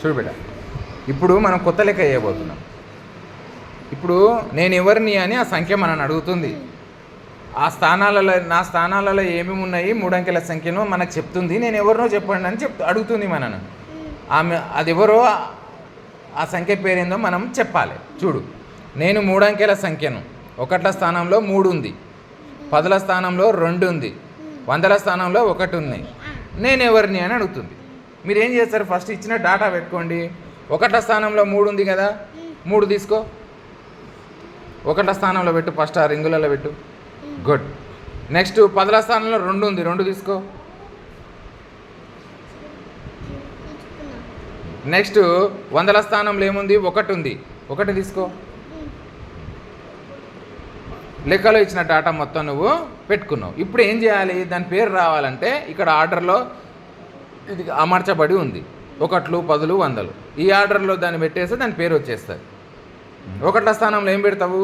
చూడు బిడ్డ ఇప్పుడు మనం కొత్త లెక్క చేయబోతున్నాం ఇప్పుడు నేను ఎవరిని అని ఆ సంఖ్య మనని అడుగుతుంది. ఆ స్థానాలలో నా స్థానాలలో ఏమేమి ఉన్నాయి? మూడంకెల సంఖ్యను మనకు చెప్తుంది. నేను ఎవరినో చెప్పండి అని చెప్ అడుగుతుంది మనను. ఆమె అది ఎవరో ఆ సంఖ్య పేరేందో మనం చెప్పాలి. చూడు. నేను మూడంకెల సంఖ్యను. ఒకట్ల స్థానంలో మూడు ఉంది. పదుల స్థానంలో రెండు ఉంది. వందల స్థానంలో ఒకటి ఉంది. నేను ఎవరిని అని అడుగుతుంది. మీరు ఏం చేస్తారు? ఫస్ట్ ఇచ్చిన డాటా పెట్టుకోండి. ఒకట స్థానంలో మూడు ఉంది కదా? మూడు తీసుకో. ఒకట స్థానంలో పెట్టు ఫస్ట్ ఆ రింగులలో పెట్టు. గుడ్ నెక్స్ట్ పదల స్థానంలో రెండు ఉంది. రెండు తీసుకో. నెక్స్ట్ వందల స్థానంలో ఏముంది? ఒకటి ఉంది. ఒకటి తీసుకో. లెక్కలో ఇచ్చిన డాటా మొత్తం నువ్వు పెట్టుకున్నావు. ఇప్పుడు ఏం చేయాలి? దాని పేరు రావాలంటే ఇక్కడ ఆర్డర్లో ఇది అమర్చబడి ఉంది ఒకట్లు పదులు వందలు ఈ ఆర్డర్లో దాన్ని పెట్టేస్తే దాని పేరు వచ్చేస్తుంది ఒకట్ల స్థానంలో ఏం పెడతావు.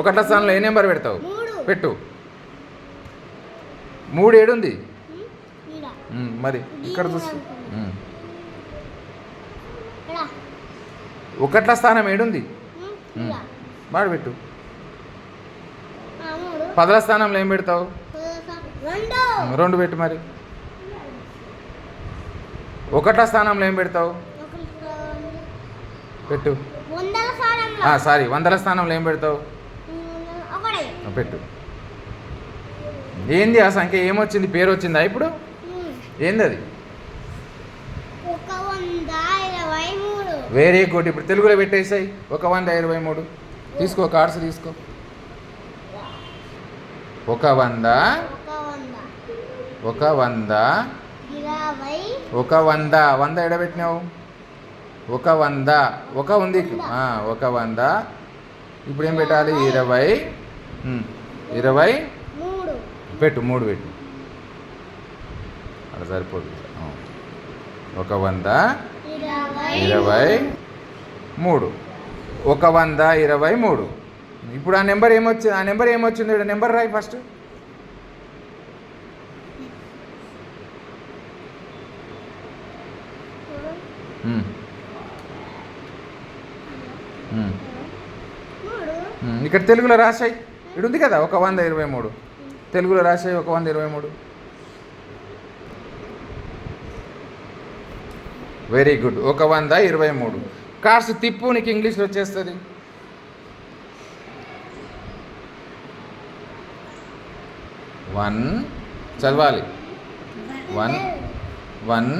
ఒకట్ల స్థానంలో ఏ నెంబర్ పెడతావు. పెట్టు మూడు ఏడుంది ఈడ. ఉమ్, మరి ఇక్కడ చూసి ఉమ్. ఇక్కడ. ఒకట్ల స్థానం ఏడుంది. వాడు పెట్టు. పదల స్థానంలో ఏం పెడతావు రెండు. పెట్టు మరి. ఒకట్ల స్థానంలో ఏం పెడతావు? ఒకటి. పెట్టు సారీ వందల స్థానంలో ఏం పెడతావు? ఒకటి. పెట్టు. ఏంది ఆ సంఖ్య? ఏమొచ్చింది? పేరు వచ్చిందా ఇప్పుడు ఏంది అది వెరీ గుడ్ ఇప్పుడు తెలుగులో పెట్టేసాయి. ఒక వంద ఇరవై మూడు. తీసుకో కార్డ్స్ తీసుకో. ఒక వంద ఒక వంద. ఒక వంద. వంద ఎడబెట్టినావు? ఒక వంద. ఒక ఉంది ఒక వంద. ఇప్పుడు ఏం పెట్టాలి ఇరవై. ఇరవై. పెట్టు మూడు పెట్టు. అలా సరిపోతుంది ఆ. ఒక వంద. ఇరవై. మూడు. ఒక వంద ఇరవై మూడు. ఇప్పుడు ఆ నెంబర్ ఏమొచ్చింది ఆ నెంబర్ ఏమొచ్చింది? నెంబర్ రాయి ఫస్ట్. Hmm. Hmm. Hmm. ఇక్కడ తెలుగులో రాశాయి. ఇక్కడ ఉంది కదా ఒక వంద ఇరవై మూడు. తెలుగులో రాశాయి ఒక వంద ఇరవై మూడు. వెరీ గుడ్ ఒక వంద ఇరవై మూడు. కార్స్ తిప్పు నీకు ఇంగ్లీష్లో వచ్చేస్తుంది. వన్ చదవాలి. One one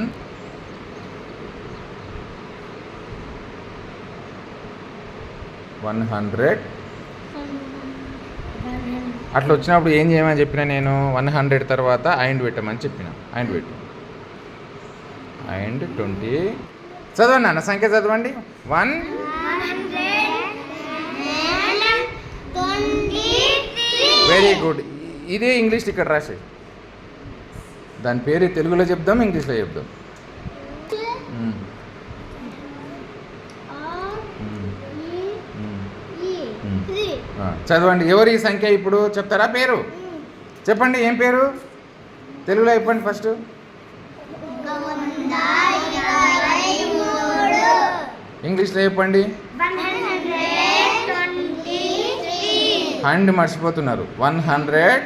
one hundred. అట్లా వచ్చినప్పుడు ఏం చేయమని చెప్పిన నేను వన్ హండ్రెడ్ తర్వాత ఐండ్ పెట్టమని చెప్పిన. ఐండ్ పెట్టు. ఐండ్ ట్వంటీ. చదవండి అన్న సంఖ్య చదవండి. వన్. Very good. ఇదే ఇంగ్లీష్ ఇక్కడ రాసే దాని పేరు తెలుగులో చెప్దాం ఇంగ్లీష్లో చెప్దాం. చదవండి. ఎవరు ఈ సంఖ్య ఇప్పుడు చెప్తారా? పేరు? చెప్పండి ఏం పేరు? తెలుగులో చెప్పండి ఫస్ట్. ఇంగ్లీష్లో చెప్పండి. హండ్ మర్చిపోతున్నారు. One hundred.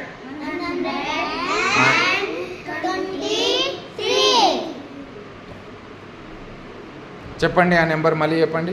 చెప్పండి ఆ నెంబర్ మళ్ళీ చెప్పండి.